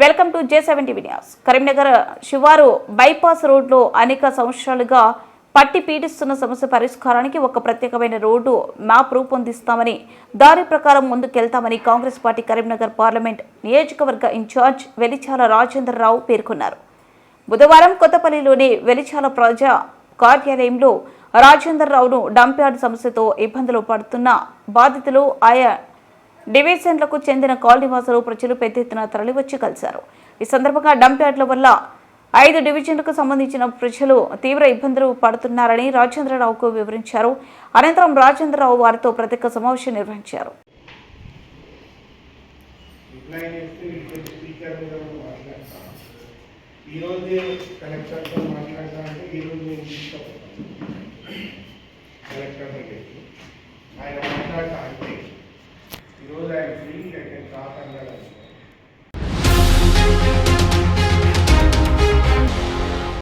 Welcome to J seventy news. Karimnagar శివారు bypass రోడ్లో అనేక సంవత్సరాలుగా పట్టి పీడిస్తున్న సమస్య పరిష్కారానికి ఒక ప్రత్యేకమైన రోడ్డు మ్యాప్ రూపొందిస్తామని దారి ప్రకారం ముందుకెళ్తామని కాంగ్రెస్ పార్టీ కరీంనగర్ పార్లమెంట్ నియోజకవర్గ ఇన్ఛార్జ్ వెలిచాల రాజేంద్రరావు పేర్కొన్నారు. బుధవారం కొత్తపల్లిలోని వెలిచాల ప్రజా కార్యాలయంలో రాజేంద్రరావును డంప్యార్డ్ సమస్యతో ఇబ్బందులు పడుతున్న బాధితులు ఆయా డివిజన్లకు చెందిన కాలనీవాసులు ప్రజలు పెద్ద ఎత్తున తరలివచ్చి కలిశారు. ఈ సందర్భంగా డంప్యార్డ్ల వల్ల ఐదు డివిజన్లకు సంబంధించిన ప్రజలు తీవ్ర ఇబ్బందులు పడుతున్నారని రాజేంద్రరావుకు వివరించారు. అనంతరం రాజేంద్రరావు వారితో ప్రత్యేక సమావేశం నిర్వహించారు. రిప్లై